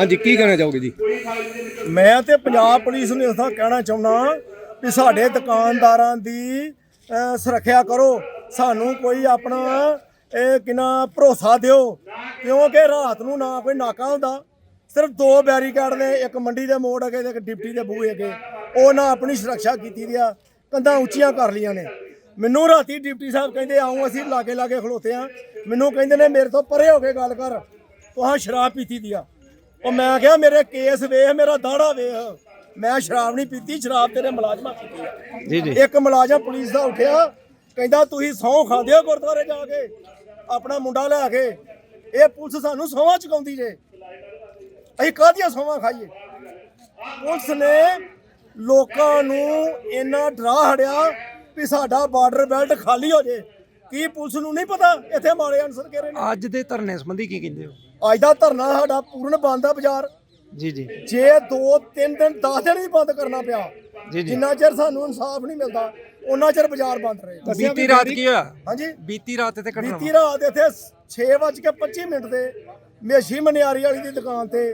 ਹਾਂਜੀ ਕੀ ਕਹਿਣਾ ਚਾਹੋਗੇ ਜੀ? ਮੈਂ ਤੇ ਪੰਜਾਬ ਪੁਲਿਸ ਨੂੰ ਇਸ ਤਰ੍ਹਾਂ ਕਹਿਣਾ ਚਾਹੁੰਦਾ ਵੀ ਸਾਡੇ ਦੁਕਾਨਦਾਰਾਂ ਦੀ ਅਹ, ਸੁਰੱਖਿਆ ਕਰੋ। ਸਾਨੂੰ ਕੋਈ ਆਪਣਾ ਇਹ ਕਿਨਾ ਭਰੋਸਾ ਦਿਓ ਕਿਉਂਕਿ ਰਾਤ ਨੂੰ ਨਾ ਕੋਈ ਨਾਕਾ ਹੁੰਦਾ। ਸਿਰਫ ਦੋ ਬੈਰੀਕੇਡ ਨੇ ਇੱਕ ਮੰਡੀ ਦੇ ਮੋੜ ਅਗੇ ਤੇ ਇੱਕ ਡਿਪਟੀ ਦੇ ਬੂਹੇ ਅਗੇ। ਉਹ ਨਾ ਆਪਣੀ ਸੁਰੱਖਿਆ ਕੀਤੀ ਦੀ ਆ ਕੰਧਾਂ ਉੱਚੀਆਂ ਕਰ ਲਈਆਂ ਨੇ। ਮੈਨੂੰ ਰਾਤੀ ਡਿਪਟੀ ਸਾਹਿਬ ਕਹਿੰਦੇ ਆਉਂ ਅਸੀਂ ਲਾਗੇ ਲਾਗੇ ਖਲੋਤੇ ਆ। ਮੈਨੂੰ ਕਹਿੰਦੇ ਨੇ ਮੇਰੇ ਤੋਂ ਪਰੇ ਹੋ ਕੇ ਗੱਲ ਕਰ ਤੁਹਾਂ ਸ਼ਰਾਬ ਪੀਤੀ ਦੀ ਆ। ਉਹ ਮੈਂ ਕਿਹਾ ਮੇਰੇ ਕੇਸ ਵੇਖ ਮੇਰਾ ਦਾੜਾ ਵੇਖ। ਮੈਂ ਸ਼ਰਾਬ ਨਹੀਂ ਪੀਤੀ ਸ਼ਰਾਬ ਤੇਰੇ ਮੁਲਾਜ਼ਮਾਂ ਆ। ਜੀ ਜੀ। ਇੱਕ ਮੁਲਾਜ਼ਮ ਪੁਲਿਸ ਦਾ ਉੱਠਿਆ ਕਹਿੰਦਾ ਤੁਸੀਂ ਸਹੁੰ ਖਾਂਦੇ ਹੋ ਗੁਰਦੁਆਰੇ ਜਾ ਕੇ? ਆਪਣਾ ਮੁੰਡਾ ਲੈ ਕੇ? ਇਹ ਪੁਲਿਸ ਸਾਨੂੰ ਸਹੁੰਆਂ ਚੁਕਾਉਂਦੀ ਜੇ। ਅਸੀਂ ਕਾਹਦੀਆਂ ਸਹੁੰਆਂ ਖਾਈਏ? ਪੁਲਿਸ ਨੇ ਲੋਕਾਂ ਨੂੰ ਇੰਨਾ ਡਰਾ ਹੜਿਆ ਵੀ ਸਾਡਾ ਬਾਰਡਰ ਬੈਲਟ ਖਾਲੀ ਹੋ ਜੇ। ਕੀ ਪੁਲਿਸ ਨੂੰ ਨਹੀਂ ਪਤਾ? ਇੱਥੇ ਮਾਰੇ ਅਨਸਰ ਕਿਹੜੇ ਨੇ। ਅੱਜ ਦੇ ਧਰਨੇ ਸੰਬੰਧੀ ਕੀ ਕਹਿੰਦੇ ਹੋ? ਅੱਜ ਦਾ ਧਰਨਾ ਸਾਡਾ ਪੂਰਨ ਬੰਦ ਆ ਬਾਜ਼ਾਰ। ਜੀ ਜੀ। ਜੇ 2 3 ਦਿਨ 10 ਦਿਨ ਵੀ ਬੰਦ ਕਰਨਾ ਪਿਆ ਜੀ ਜੀ। ਜਿੰਨਾ ਚਿਰ ਸਾਨੂੰ ਇਨਸਾਫ ਨਹੀਂ ਮਿਲਦਾ ਉਹਨਾਂ ਚਿਰ ਬਾਜ਼ਾਰ ਬੰਦ ਰਹੇ। ਬੀਤੀ ਰਾਤ ਕੀ ਹੋਇਆ? ਹਾਂਜੀ। ਬੀਤੀ ਰਾਤ ਤੇ ਘਟਨਾ ਬੀਤੀ ਰਾਤ ਇੱਥੇ 6:25 ਮਿੰਟ ਤੇ ਮੇਸ਼ੀ ਮਨਿਆਰੀ ਵਾਲੀ ਦੀ ਦੁਕਾਨ ਤੇ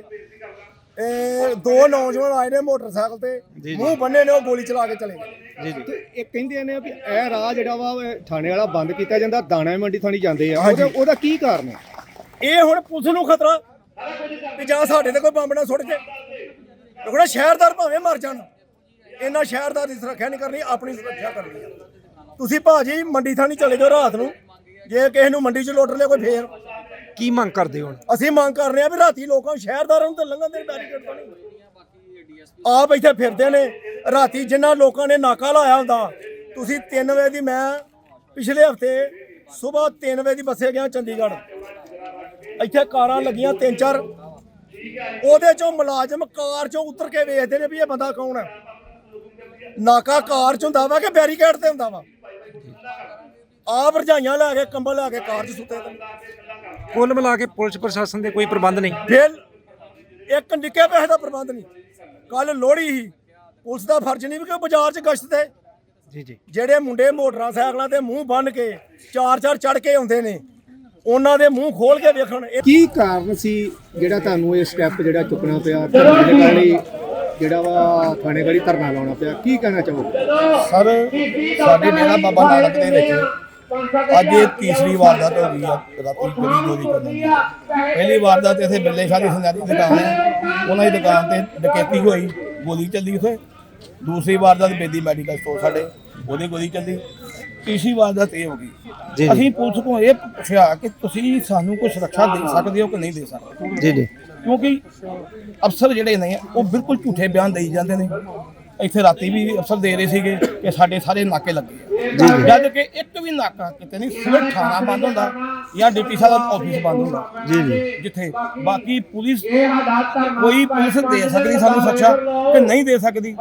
ਇਹ ਦੋ ਨੌਜਵਾਨ ਆਏ ਨੇ ਮੋਟਰਸਾਈਕਲ ਤੇ। ਮੂੰਹ ਬੰਨੇ ਨੇ ਉਹ ਗੋਲੀ ਚਲਾ ਕੇ ਚਲੇ ਗਏ। ਜੀ ਜੀ। ਤੇ ਇਹ ਕਹਿੰਦੇ ਨੇ ਵੀ ਇਹ ਰਾਹ ਜਿਹੜਾ ਵਾ ਥਾਣੇ ਵਾਲਾ ਬੰਦ ਕੀਤਾ ਜਾਂਦਾ ਦਾਣਾ ਮੰਡੀ ਥਾਣੀ ਜਾਂਦੇ ਆ। ਉਹਦਾ ਕੀ ਕਾਰਨ ਹੈ? ਇਹ ਹੁਣ ਪੁਲਿਸ ਨੂੰ ਖਤਰਾ ਕਿ ਜਾਂ ਸਾਡੇ ਤੇ ਕੋਈ ਬੰਬ ਨਾ ਸੁੱਟ ਜੇ ਨਾ ਸ਼ਹਿਰਦਾਰ ਭਾਵੇਂ ਮਰ ਜਾਣ। ਇਹਨਾਂ ਸ਼ਹਿਰਦਾਰ ਦੀ ਸੁਰੱਖਿਆ ਨਹੀਂ ਕਰਨੀ ਆਪਣੀ ਸੁਰੱਖਿਆ ਕਰਨੀ ਆ। ਤੁਸੀਂ ਭਾਜੀ ਮੰਡੀ ਥਾਣੀ ਚਲੇ ਜਾਓ ਰਾਤ ਨੂੰ। ਜੇ ਕਿਸੇ ਨੂੰ ਮੰਡੀ 'ਚ ਲੁੱਟ ਲਿਆ ਕੋਈ ਫੇਰ। ਕੀ ਮੰਗ ਕਰਦੇ ਹੋ ਹੁਣ? ਅਸੀਂ ਮੰਗ ਕਰ ਰਹੇ ਆ ਵੀ ਰਾਤੀ ਲੋਕਾਂ ਨੂੰ ਸ਼ਹਿਰਦਾਰਾਂ ਨੂੰ ਤਾਂ ਲੰਘਣ ਦੇ ਬੈਰੀਕੇਡ ਤੋਂ ਨਹੀਂ। ਆਪ ਇੱਥੇ ਫਿਰਦੇ ਨੇ। ਰਾਤੀ ਜਿਨ੍ਹਾਂ ਲੋਕਾਂ ਨੇ ਨਾਕਾ ਲਾਇਆ ਹੁੰਦਾ ਤੁਸੀਂ 3 ਵਜੇ ਦੀ ਮੈਂ ਪਿਛਲੇ ਹਫ਼ਤੇ ਸਵੇਰ 3 ਵਜੇ ਦੀ ਬੱਸੇ ਗਿਆ ਚੰਡੀਗੜ੍ਹ। ਇੱਥੇ ਕਾਰਾਂ ਲੱਗੀਆਂ ਤਿੰਨ ਚਾਰ। ਉਹਦੇ ਚੋਂ ਮੁਲਾਜ਼ਮ ਕਾਰ ਚੋਂ ਉਤਰ ਕੇ ਵੇਖਦੇ ਨੇ ਵੀ ਇਹ ਬੰਦਾ ਕੌਣ ਹੈ। ਨਾਕਾ ਕਾਰ ਚ ਹੁੰਦਾ ਵਾ ਕਿ ਬੈਰੀਕੇਡ ਤੇ ਹੁੰਦਾ ਵਾ? ਆਪ ਰਜਾਈਆਂ ਲੈ ਕੇ ਕੰਬਲ ਲੈ ਕੇ ਕਾਰ 'ਚ ਸੁੱਤੇ ਨੇ। ਕੁੱਲ ਮਿਲਾ ਕੇ ਪੁਲਿਸ ਪ੍ਰਸ਼ਾਸਨ ਦੇ ਕੋਈ ਪ੍ਰਬੰਧ ਨਹੀਂ। ਫਿਰ ਇੱਕ ਨਿੱਕੇ ਪੈਸੇ ਦਾ ਪ੍ਰਬੰਧ ਨਹੀਂ। ਕੱਲ ਲੋਹੜੀ ਹੀ ਪੁਲਿਸ ਦਾ ਫਰਜ਼ ਨਹੀਂ ਵੀ ਕਿ ਬਾਜ਼ਾਰ 'ਚ ਗਸ਼ਤ ਤੇ। ਜੀ ਜੀ। ਜਿਹੜੇ ਮੁੰਡੇ ਮੋਟਰਾਂ ਸਾਈਕਲਾਂ ਤੇ ਮੂੰਹ ਬੰਨ ਕੇ ਚਾਰ ਚਾਰ ਚੜ ਕੇ ਆਉਂਦੇ ਨੇ ਉਹਨਾਂ ਦੇ ਮੂੰਹ ਖੋਲ ਕੇ ਵੇਖਣ। ਕੀ ਕਾਰਨ ਸੀ ਜਿਹੜਾ ਤੁਹਾਨੂੰ ਇਹ ਸਟੈਪ ਜਿਹੜਾ ਚੁੱਕਣਾ ਪਿਆ? ਕਾਲੀ ਜਿਹੜਾ ਵਾ ਥਾਣੇ ਗੜੀ ਧਰਨਾ ਲਾਉਣਾ ਪਿਆ। ਕੀ ਕਹਿਣਾ ਚਾਹੋਗੇ? ਸਰ ਸਾਡੇ ਡੇਰਾ ਬਾਬਾ ਨਾਨਕ ਦੇ ਵਿੱਚ ਅੱਜ ਇਹ ਤੀਸਰੀ ਵਾਰਦਾਤ ਹੋ ਗਈ ਆ ਰਾਤੀ ਗਲੀ ਚੋਰੀ ਕਰਨ ਦੀ। ਪਹਿਲੀ ਵਾਰਦਾਤ ਇੱਥੇ ਬਿੱਲੇ ਸ਼ਾਹ ਦੀ ਸੁਨਿਆਰੀ ਦੁਕਾਨ ਹੈ। ਉਹਨਾਂ ਦੀ ਦੁਕਾਨ ਤੇ ਡਕੈਤੀ ਹੋਈ ਗੋਲੀ ਚੱਲੀ ਉਥੇ। ਦੂਸਰੀ ਵਾਰਦਾਤ ਬੇਦੀ ਮੈਡੀਕਲ ਸਟੋਰ ਸਾਡੇ ਉਹਦੀ ਗੋਲੀ ਚੱਲੀ। ਤੀਸਰੀ ਵਾਰਦਾਤ ਇਹ ਹੋ ਗਈ। ਜੀ। ਅਸੀਂ ਪੁਲਿਸ ਕੋਲ ਇਹ ਪੁੱਛਿਆ ਕਿ ਤੁਸੀਂ ਸਾਨੂੰ ਕੋਈ ਸੁਰੱਖਿਆ ਦੇ ਸਕਦੇ ਹੋ ਕਿ ਨਹੀਂ ਦੇ ਸਕਦੇ? ਜੀ ਜੀ। ਕਿਉਂਕਿ ਅਫਸਰ ਜਿਹੜੇ ਨੇ ਉਹ ਬਿਲਕੁਲ ਝੂਠੇ ਬਿਆਨ ਦੇਈ ਜਾਂਦੇ ਨੇ। ਇੱਥੇ ਰਾਤੀ ਵੀ ਅਫਸਰ ਦੇ ਰਹੇ ਸੀਗੇ। ਕਿ ਸਾਡੇ ਸਾਰੇ ਨਾਕੇ ਲੱਗੇ ਆ। ਜਦ ਕਿ ਇੱਕ ਵੀ ਨਾਕਾ ਕਿਤੇ ਨਹੀਂ ਸਿਰਫ ਥਾਣਾ ਬੰਦ ਹੁੰਦਾ ਜਾਂ ਡਿਪਟੀ ਸਾਹਿਬ ਦਾ ਆਫਿਸ ਬੰਦ ਹੁੰਦਾ। ਜੀ ਜੀ। ਜਿੱਥੇ ਬਾਕੀ ਪੁਲਿਸ ਕੋਈ ਪੁਲਿਸ ਦੇ ਸਕਦੀ ਸਾਨੂੰ ਸੁਰੱਖਿਆ ਕਿ ਨਹੀਂ ਦੇ ਸਕਦੀ।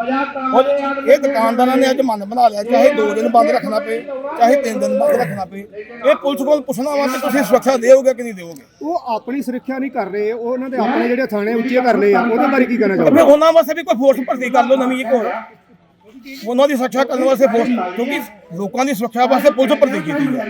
ਔਰ ਇਹ ਦੁਕਾਨਦਾਰਾਂ ਨੇ ਅੱਜ ਮਨ ਬਣਾ ਲਿਆ ਚਾਹੇ 2 ਦਿਨ ਬੰਦ ਰੱਖਣਾ ਪਏ ਚਾਹੇ 3 ਦਿਨ ਬੰਦ ਰੱਖਣਾ ਪਏ। ਇਹ ਪੁਲਿਸ ਕੋਲ ਪੁੱਛਣਾ ਵਾ ਕਿ ਤੁਸੀਂ ਸੁਰੱਖਿਆ ਦਿਓਗੇ ਕਿ ਨਹੀਂ ਦਿਓਗੇ? ਉਹ ਆਪਣੀ ਸੁਰੱਖਿਆ ਨਹੀਂ ਕਰ ਰਹੇ ਉਹ ਉਹਨਾਂ ਦੇ ਆਪਣੇ ਜਿਹੜੇ ਥਾਣੇ ਉੱਚੇ ਕਰ ਲਏ ਆ ਉਹਦੇ ਬਾਰੇ ਕੀ ਕਹਿਣਾ ਚਾਹੋਗੇ? ਉਹਨਾਂ ਵਾਸਤੇ ਵੀ ਕੋਈ ਫੋਰਸ ਭਰਤੀ ਕਰ ਲਓ ਨਵੀਂ ਇੱਕ ਹੋਰ। ਉਹਨਾਂ ਦੀ ਸੁਰੱਖਿਆ ਕਰਨ ਵਾਸਤੇ ਫੋਰਸ ਕਿਉਂਕਿ ਲੋਕਾਂ ਦੀ ਸੁਰੱਖਿਆ ਵਾਸਤੇ ਪੁਲਿਸ ਭਰਤੀ ਕੀਤੀ ਹੈ।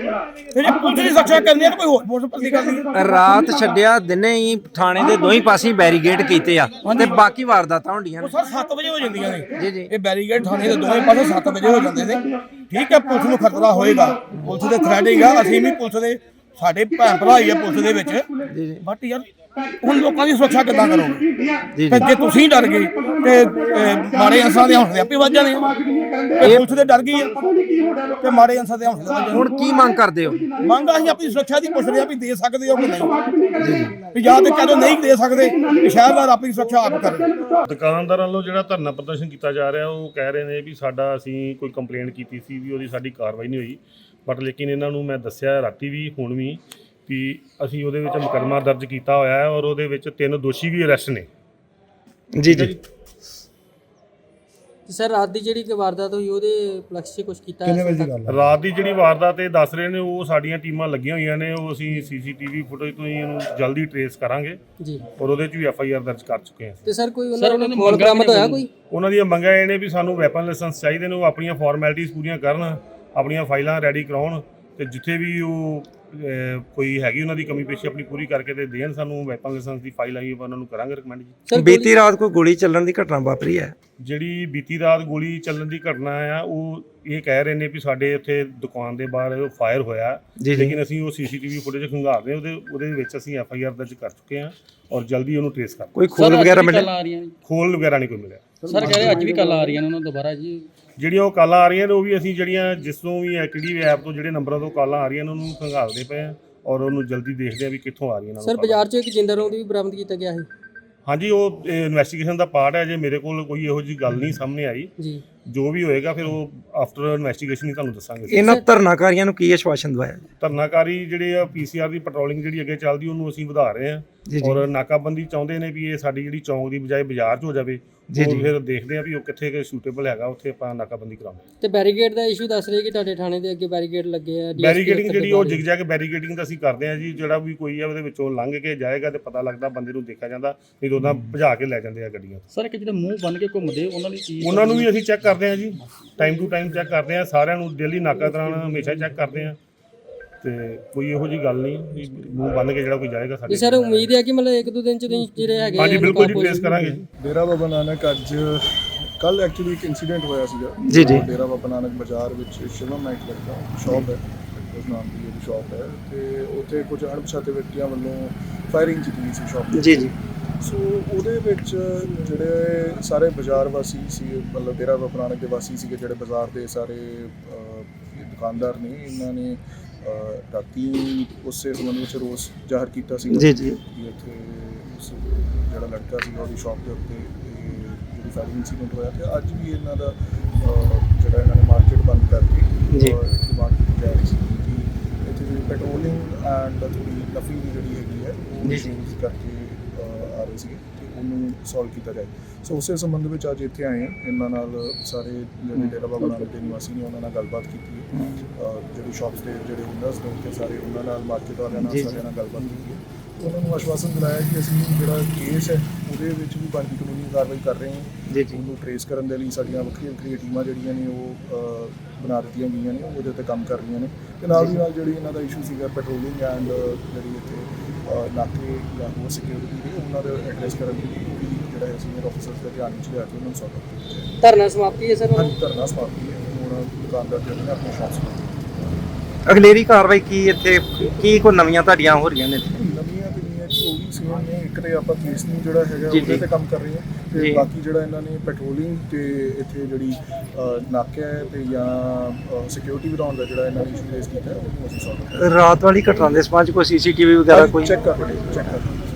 ਤੇ ਜੇ ਪੁਲਿਸ ਦੀ ਸੁਰੱਖਿਆ ਕਰਨੀ ਹੈ ਤਾਂ ਕੋਈ ਹੋਰ ਫੋਰਸ ਭਰਤੀ ਕਰਨੀ ਹੈ। ਰਾਤ ਛੱਡਿਆ ਦਿਨੇ ਹੀ ਥਾਣੇ ਦੇ ਦੋਹੀਂ ਪਾਸੇ ਬੈਰੀਗੇਡ ਕੀਤੇ ਆ। ਤੇ ਬਾਕੀ ਵਾਰਦਾਤਾਂ ਹੁੰਦੀਆਂ ਉਹ ਨੇ ਸਰ 7 ਵਜੇ ਹੋ ਜਾਂਦੀਆਂ ਨੇ। ਜੀ ਜੀ। ਇਹ ਬੈਰੀਗੇਡ ਥਾਣੇ ਦੇ ਦੋਵੇਂ ਪਾਸੇ 7 ਵਜੇ ਹੋ ਜਾਂਦੇ ਨੇ। ਠੀਕ ਹੈ ਪੁਲਿਸ ਨੂੰ ਖਤਰਾ ਹੋਏਗਾ। ਪੁਲਿਸ ਦੇ ਥ੍ਰੈਡਿੰਗ ਆ ਅਸੀਂ ਵੀ ਪੁਲਿਸ ਦੇ ਸਾਡੇ ਭੈਣ ਭਰਾ ਹੀ ਆ ਪੁਲਿਸ ਦੇ ਵਿੱਚ। ਜੀ ਜੀ। ਬਟ ਯਾਰ ਹੁਣ ਲੋਕਾਂ ਦੀ ਸੁਰੱਖਿਆ ਕਿੱਦਾਂ ਕਰੋਗੇ? ਜੀ ਤੇ ਜੇ ਤੁਸੀਂ ਡਰ ਗਏ ਤੇ ਅਹ, ਮਾੜੇ ਅੰਸਾਂ ਦੇ ਹੌਸਲੇ ਆਪੇ ਵੱਜ ਜਾਣੇ ਆ। ਤੇ ਪੁਲਿਸ ਦੇ ਡਰ ਗਈ ਆ। ਤੇ ਮਾੜੇ ਅੰਸਾਂ ਦੇ ਹੌਸਲੇ ਵੱਜ ਹੁਣ ਕੀ ਮੰਗ ਕਰਦੇ ਹੋ? ਮੰਗ ਅਸੀਂ ਆਪਣੀ ਸੁਰੱਖਿਆ ਦੀ ਪੁੱਛ ਰਹੇ ਆ ਵੀ ਦੇ ਸਕਦੇ ਹੋ ਕਿ ਨਹੀਂ। ਵੀ ਜਾਂ ਤੇ ਕਹਦੋ ਨਹੀਂ ਦੇ ਸਕਦੇ ਤੇ ਸ਼ਹਿਰਦਾਰ ਆਪਣੀ ਸੁਰੱਖਿਆ ਆਪ ਕਰੇ। ਦੁਕਾਨਦਾਰਾਂ ਵੱਲੋਂ ਜਿਹੜਾ ਧਰਨਾ ਪ੍ਰਦਰਸ਼ਨ ਕੀਤਾ ਜਾ ਰਿਹਾ ਉਹ ਕਹਿ ਰਹੇ ਨੇ ਵੀ ਸਾਡਾ ਅਸੀਂ ਕੋਈ ਕੰਪਲੇਂਟ ਕੀਤੀ ਸੀ ਵੀ ਉਹਦੀ ਸਾਡੀ ਕਾਰਵਾਈ ਨਹੀਂ ਹੋਈ। ਬਟ ਲੇਕਿਨ ਇਹਨਾਂ ਨੂੰ ਮੈਂ ਦੱਸਿਆ ਰਾਤੀ ਵੀ ਹੁਣ ਵੀ ਵੀ ਅਸੀਂ ਉਹਦੇ ਵਿੱਚ ਮੁਕੱਦਮਾ ਦਰਜ ਕੀਤਾ ਹੋਇਆ ਹੈ ਔਰ ਉਹਦੇ ਵਿੱਚ ਤਿੰਨ ਦੋਸ਼ੀ ਵੀ ਅਰੈਸਟ ਨੇ। ਜੀ ਜੀ। ਤੇ ਸਰ ਰਾਤ ਦੀ ਜਿਹੜੀ ਕਿ ਵਾਰਦਾਤ ਹੋਈ ਉਹਦੇ ਪਲਕਸ਼ 'ਚ ਕੁਝ ਕੀਤਾ ਕਿੰਨੇ ਵਜੇ ਦੀ ਗੱਲ ਰਾਤ ਦੀ ਜਿਹੜੀ ਵਾਰਦਾਤ ਇਹ ਦੱਸ ਰਹੇ ਨੇ ਉਹ ਸਾਡੀਆਂ ਟੀਮਾਂ ਲੱਗੀਆਂ ਹੋਈਆਂ ਨੇ ਉਹ ਅਸੀਂ ਸੀਸੀਟੀਵੀ ਫੁਟੇਜ ਤੋਂ ਹੀ ਇਹਨੂੰ ਜਲਦੀ ਟਰੇਸ ਕਰਾਂਗੇ ਜੀ। ਔਰ ਉਹਦੇ 'ਚ ਵੀ ਐਫ ਆਈ ਆਰ ਦਰਜ ਕਰ ਚੁੱਕੇ ਹਾਂ ਤੇ ਸਰ ਕੋਈ ਉਹਨਾਂ ਨੂੰ ਬਰਾਮਦ ਹੋਇਆ ਕੋਈ? ਉਹਨਾਂ ਦੀਆਂ ਮੰਗਾਂ ਇਹ ਨੇ ਵੀ ਸਾਨੂੰ ਵੈਪਨ ਲਾਇਸੈਂਸ ਚਾਹੀਦੇ ਨੇ ਉਹ ਆਪਣੀਆਂ ਫਾਰਮੈਲਿਟੀਆਂ ਪੂਰੀਆਂ ਕਰਨ। ਆਪਣੀਆਂ ਫਾਈਲਾਂ ਰੈਡੀ ਕਰਾਉਣ ਤੇ ਜਿੱਥੇ ਵੀ ਉਹ ਕੋਈ ਹੈਗੀ ਉਹਨਾਂ ਦੀ ਕਮੀ ਪੇਸ਼ੀ ਆਪਣੀ ਪੂਰੀ ਕਰਕੇ ਤੇ ਦੇਣ ਸਾਨੂੰ ਵੈਪਨ ਲਾਇਸੈਂਸ ਦੀ ਫਾਈਲ ਆਈ ਉਹਨਾਂ ਨੂੰ ਕਰਾਂਗੇ ਰეკਮੈਂਡ ਜੀ। ਬੀਤੀ ਰਾਤ ਕੋਈ ਗੋਲੀ ਚੱਲਣ ਦੀ ਘਟਨਾ ਵਾਪਰੀ ਹੈ? ਜਿਹੜੀ ਬੀਤੀ ਰਾਤ ਗੋਲੀ ਚੱਲਣ ਦੀ ਘਟਨਾ ਆ ਉਹ ਇਹ ਕਹਿ ਰਹੇ ਨੇ ਵੀ ਸਾਡੇ ਉੱਥੇ ਦੁਕਾਨ ਦੇ ਬਾਹਰ ਫਾਇਰ ਹੋਇਆ। ਲੇਕਿਨ ਅਸੀਂ ਉਹ ਸੀਸੀਟੀਵੀ ਫੁਟੇਜ ਖੰਗਾਰ ਰਹੇ ਹਾਂ, ਉਹਦੇ ਉਹਦੇ ਵਿੱਚ ਅਸੀਂ ਐਫ ਆਈ ਆਰ ਦਰਜ ਕਰ ਚੁੱਕੇ ਹਾਂ ਔਰ ਜਲਦੀ ਉਹਨੂੰ ਟ੍ਰੇਸ ਕਰ ਕੋਈ ਖੋਲ ਵਗੈਰਾ ਮਿਲਿਆ? ਖੋਲ ਵਗੈਰਾ ਨਹੀਂ ਕੋਈ ਮਿਲਿਆ। ਸਰ ਕਹ ਰਹੇ ਅੱਜ ਵੀ ਕੱਲ ਆ ਰਹੀਆਂ ਨੇ ਉਹਨਾਂ ਨੂੰ ਦੁਬਾਰਾ ਜੀ। ਜਿਹੜੀਆਂ ਉਹ ਕਾਲਾਂ ਆ ਰਹੀਆਂ ਨੇ ਉਹ ਵੀ ਅਸੀਂ ਜਿਹੜੀਆਂ ਜਿਸ ਤੋਂ ਵੀ ਐਕਟਿਵ ਐਪ ਤੋਂ ਜਿਹੜੇ ਨੰਬਰਾਂ ਤੋਂ ਕਾਲਾਂ ਆ ਰਹੀਆਂ ਨੇ ਉਹਨੂੰ ਖੰਗਾਲਦੇ ਪਏ ਆ ਔਰ ਉਹਨੂੰ ਜਲਦੀ ਦੇਖਦੇ ਆ ਵੀ ਕਿੱਥੋਂ ਆ ਰਹੀਆਂ ਨੇ ਸਰ ਬਾਜ਼ਾਰ 'ਚੋਂ ਇੱਕ ਜਿੰਦਾ ਰੌਂਦ ਵੀ ਬਰਾਮਦ ਕੀਤਾ ਗਿਆ ਹੈ ਹਾਂਜੀ ਉਹ ਇਨਵੈਸਟੀਗੇਸ਼ਨ ਦਾ ਪਾਰਟ ਹੈ ਜੇ ਮੇਰੇ ਕੋਲ ਕੋਈ ਇਹੋ ਜੀ ਗੱਲ ਨਹੀਂ ਸਾਹਮਣੇ ਆਈ। ਜੀ। ਜੋ ਵੀ ਹੋਏਗਾ ਫਿਰ ਉਹ ਆਫਟਰ ਇਨਵੈਸਟੀਗੇਸ਼ਨ ਹੀ ਤੁਹਾਨੂੰ ਦੱਸਾਂਗੇ। ਇਹਨਾਂ ਧਰਨਾਕਾਰੀਆਂ ਨੂੰ ਕੀ ਆਸ਼ਵਾਸਨ ਦਵਾਇਆ? ਧਰਨਾਕਾਰੀ ਜਿਹੜੇ ਆ ਪੀਸੀਆਰ ਦੀ ਪੈਟਰੋਲਿੰਗ ਜਿਹੜੀ ਅੱਗੇ ਚੱਲਦੀ ਉਹਨੂੰ ਅਸੀਂ ਵਧਾ ਰਹੇ ਹਾਂ। ਔਰ ਨਾਕਾਬੰਦੀ ਚਾਹੁੰਦੇ ਨੇ ਵੀ ਇਹ ਸਾਡੀ ਜਿਹੜੀ ਚੌਂਕ ਦੀ ਬਜਾਏ ਬਾਜ਼ਾਰ 'ਚ ਹੋ ਜਾਵੇ ਜੀ, ਉਹ ਜੀ। ਫਿਰ ਦੇਖਦੇ ਆ ਵੀ ਉਹ ਕਿੱਥੇ ਕਿ ਸੂਟੇਬਲ ਹੈਗਾ ਉੱਥੇ ਆਪਾਂ ਨਾਕਾਬੰਦੀ ਕਰਾਵਾਂਗੇ ਤੇ ਬੈਰੀਗੇਡ ਦਾ ਇਸ਼ੂ ਦੱਸ ਰਹੇ ਕਿ ਤੁਹਾਡੇ ਥਾਣੇ ਦੇ ਅੱਗੇ ਬੈਰੀਗੇਡ ਲੱਗੇ ਆ ਬੈਰੀਕੇਡਿੰਗ ਜਿਹੜੀ ਦੇ ਉਹ। ਜਿਗਜੈਗ ਬੈਰੀਕੇਡਿੰਗ ਤਾਂ ਅਸੀਂ ਕਰਦੇ ਆ ਜੀ ਜਿਹੜਾ ਵੀ ਕੋਈ ਆ ਉਹਦੇ ਵਿੱਚੋਂ ਲੰਘ ਕੇ ਜਾਏਗਾ ਤੇ ਪਤਾ ਲੱਗਦਾ ਬੰਦੇ ਨੂੰ ਦੇਖਿਆ ਜਾਂਦਾ ਨਹੀਂ ਤਾਂ ਉਹਦਾ ਭਜਾ ਕੇ ਲੈ ਜਾਂਦੇ ਆ ਗੱਡੀਆਂ ਸਰ ਇੱਕ ਜਿਹੜੇ ਮੂੰਹ ਬੰਨ ਕੇ ਘੁੰਮਦੇ ਉਹਨਾਂ ਲਈ ਕੀ ਉਹਨਾਂ ਨੂੰ ਵੀ ਅਸੀਂ ਚੈੱਕ ਕਰਦੇ ਆ ਜੀ ਟਾਈਮ ਟੂ ਟਾਈਮ ਚੈੱਕ ਕਰਦੇ ਆ ਸਾਰਿਆਂ ਨੂੰ ਡੇਲੀ ਨਾਕਾ ਦੌਰਾਨ ਹਮੇਸ਼ਾ ਚੈੱਕ ਕਰਦੇ ਆ ਤੇ ਕੋਈ ਇਹੋ ਜੀ ਗੱਲ ਨਹੀਂ ਵੀ ਮੂੰਹ ਬੰਨ ਕੇ ਜਿਹੜਾ ਕੋਈ ਜਾਏਗਾ ਜੀ ਸਾਡੇ ਸਰ ਉਮੀਦ ਹੈ ਕਿ ਮਤਲਬ ਇੱਕ ਦੋ ਦਿਨ ਚ ਤੁਸੀਂ ਜਿਹੜੇ ਹੈਗੇ ਹਾਂਜੀ ਬਿਲਕੁਲ ਜੀ ਟ੍ਰੇਸ ਕਰਾਂਗੇ ਜੀ। ਡੇਰਾ ਬਾਬਾ ਨਾਨਕ ਅੱਜ ਕੱਲ ਐਕਚੁਅਲੀ ਇੱਕ ਇਨਸੀਡੈਂਟ ਹੋਇਆ ਸੀਗਾ। ਜੀ, ਜੀ। ਡੇਰਾ ਬਾਬਾ ਨਾਨਕ ਬਾਜ਼ਾਰ ਵਿੱਚ ਸ਼ਿਵਮ ਨਾਈਟ ਲੱਗਦਾ ਸ਼ਾਪ ਹੈ। ਉਸ ਨਾਮ ਦੀ ਉਹਦੀ ਸ਼ਾਪ ਹੈ। ਤੇ ਉੱਥੇ ਕੁਝ ਅਣਪਛਾਤੇ ਵਿਅਕਤੀਆਂ ਵੱਲੋਂ ਫਾਇਰਿੰਗ ਕੀਤੀ ਗਈ ਸੀ ਸ਼ਾਪ ਜੀ ਜੀ। ਸੋ ਉਹਦੇ ਵਿੱਚ ਜਿਹੜੇ ਸਾਰੇ ਬਾਜ਼ਾਰ ਵਾਸੀ ਸੀ ਮਤਲਬ ਡੇਰਾ ਬਾਬਾ ਨਾਨਕ ਦੇ ਵਾਸੀ ਸੀਗੇ ਜਿਹੜੇ ਬਾਜ਼ਾਰ ਦੇ ਸਾਰੇ ਦੁਕਾਨਦਾਰ ਨੇ ਇਹਨਾਂ ਨੇ ਰਾਤੀ ਉਸੇ ਸੰਬੰਧ ਵਿੱਚ ਰੋਸ ਜ਼ਾਹਰ ਕੀਤਾ ਸੀ ਜੀ, ਜੀ। ਇੱਥੇ ਉਸ ਜਿਹੜਾ ਲੜਕਾ ਸੀ ਉਹਦੀ ਸ਼ਾਪ ਦੇ ਉੱਤੇ ਇਹ ਜਿਹੜੀ ਫਾਇਰਿੰਗ ਇਨਸੀਡੈਂਟ ਹੋਇਆ ਤੇ ਅੱਜ ਵੀ ਇਹਨਾਂ ਦਾ ਜਿਹੜਾ ਇਹਨਾਂ ਨੇ ਮਾਰਕੀਟ ਬੰਦ ਕਰਕੇ ਜੀ। ਕੀਤੀ ਜਾ ਰਹੀ ਸੀ ਕਿ ਇੱਥੇ ਜਿਹੜੀ ਪੈਟਰੋਲਿੰਗ ਐਂਡ ਥੋੜੀ ਦੀ ਜਿਹੜੀ ਹੈਗੀ ਹੈ ਉਹ ਜੀ, ਕਰਕੇ ਰਹੇ ਸੀਗੇ ਤੇ ਉਹਨੂੰ ਸੋਲਵ ਕੀਤਾ ਜਾਏ। ਸੋ ਉਸੇ ਸੰਬੰਧ ਵਿੱਚ ਅੱਜ ਇੱਥੇ ਆਏ ਹਾਂ। ਇਹਨਾਂ ਨਾਲ ਸਾਰੇ ਜਿਹੜੇ ਡੇਰਾ ਬਾਬਾ ਨਾਨਕ ਦੇ ਨਿਵਾਸੀ ਨੇ ਉਹਨਾਂ ਨਾਲ ਗੱਲਬਾਤ ਕੀਤੀ ਹੈ। ਜਿਹੜੀ ਸ਼ਾਪਸ ਦੇ ਜਿਹੜੇ ਓਨਰਸ ਨੇ ਉੱਥੇ ਸਾਰੇ ਉਹਨਾਂ ਨਾਲ ਮਾਰਕੀਟ ਵਾਲਿਆਂ ਨਾਲ। ਸਾਰਿਆਂ ਨਾਲ ਗੱਲਬਾਤ ਕੀਤੀ ਹੈ। ਉਹਨਾਂ ਨੂੰ ਆਸ਼ਵਾਸਨ ਦਿਲਾਇਆ ਕਿ ਅਸੀਂ ਜਿਹੜਾ ਕੇਸ ਹੈ ਉਹਦੇ ਵਿੱਚ ਵੀ ਬਣਦੀ ਕਾਨੂੰਨੀ ਕਾਰਵਾਈ ਕਰ ਰਹੇ ਹਾਂ। ਜੀ ਜੀ। ਉਹਨੂੰ ਟਰੇਸ ਕਰਨ ਦੇ ਲਈ ਸਾਡੀਆਂ ਵੱਖਰੀਆਂ ਵੱਖਰੀਆਂ ਟੀਮਾਂ ਜਿਹੜੀਆਂ ਨੇ ਉਹ ਬਣਾ ਦਿੱਤੀਆਂ ਗਈਆਂ ਨੇ ਉਹਦੇ ਉੱਤੇ ਕੰਮ ਕਰ ਰਹੀਆਂ ਨੇ। ਤੇ ਨਾਲ ਦੀ ਨਾਲ ਜਿਹੜੀ ਇਹਨਾਂ ਦਾ ਇਸ਼ੂ ਸੀਗਾ ਪੈਟਰੋਲਿੰਗ ਐਂਡ ਜਿਹੜੀ ਇੱਥੇ ਨਾਕੇ ਜਾਂ ਹੋਰ ਸਿਕਿਉਰਿਟੀ ਦੇ ਉਹਨਾਂ ਦੇ ਐਡਰੈਸ ਕਰਨ ਦੀ ਵੀ ਜਿਹੜਾ ਹੈ ਸੀਨੀਅਰ ਆਫੀਸਰਸ ਦੇ ਧਿਆਨ ਵਿੱਚ ਲਿਆ ਕੇ ਉਹਨਾਂ ਨੂੰ ਸੌਂਪ ਦਿੱਤਾ। ਧਰਨਾ ਸਮਾਪਤੀ ਹੈ ਸਰ? ਹਾਂਜੀ ਧਰਨਾ ਸਮਾਪਤੀ ਹੈ। ਹੁਣ ਦੁਕਾਨਦਾਰ ਜਿਹੜੇ ਨੇ ਆਪਣੇ ਸ਼ਾਪਸ ਅਗਲੇਰੀ ਕਾਰਵਾਈ ਕੀ ਇੱਥੇ ਕੀ ਕੋਈ ਨਵੀਆਂ ਤੁਹਾਡੀਆਂ ਹੋ ਰਹੀਆਂ ਨੇ ਇੱਥੇ? ਨਵੀਆਂ ਤੇ ਨਹੀਂ ਹੈ ਕਿ ਉਹ ਵੀ ਸੇਮ ਨੇ ਇੱਕ ਤੇ ਆਪਾਂ ਕੇਸ ਨੂੰ ਜਿਹੜਾ ਹੈਗਾ ਜੀ, ਉਹਦੇ ਜੀ। ਤੇ ਕੰਮ ਕਰ ਰਹੇ ਹਾਂ ਤੇ ਜੀ। ਬਾਕੀ ਜਿਹੜਾ ਇਹਨਾਂ ਨੇ ਪੈਟਰੋਲਿੰਗ ਤੇ ਇੱਥੇ ਜਿਹੜੀ ਅਹ, ਨਾਕਿਆ ਹੈ ਤੇ ਜਾਂ ਸਿਕਿਉਰਿਟੀ ਵਧਾਉਣ ਦਾ ਜਿਹੜਾ ਇਹਨਾਂ ਨੇ ਇਸ਼ੂ ਰੇਸ ਕੀਤਾ ਹੈ, ਉਹਨੂੰ ਅਸੀਂ ਸੋਲਵ ਰਾਤ ਵਾਲੀ ਘਟਨਾ ਦੇ ਸਮਾਜ ਕੋਈ ਸੀਸੀਟੀਵੀ ਵਗੈਰਾ ਕੋਈ ਚੈੱਕ ਕਰ ਰਹੇ ਚੈੱਕ ਕਰ ਰਹੇ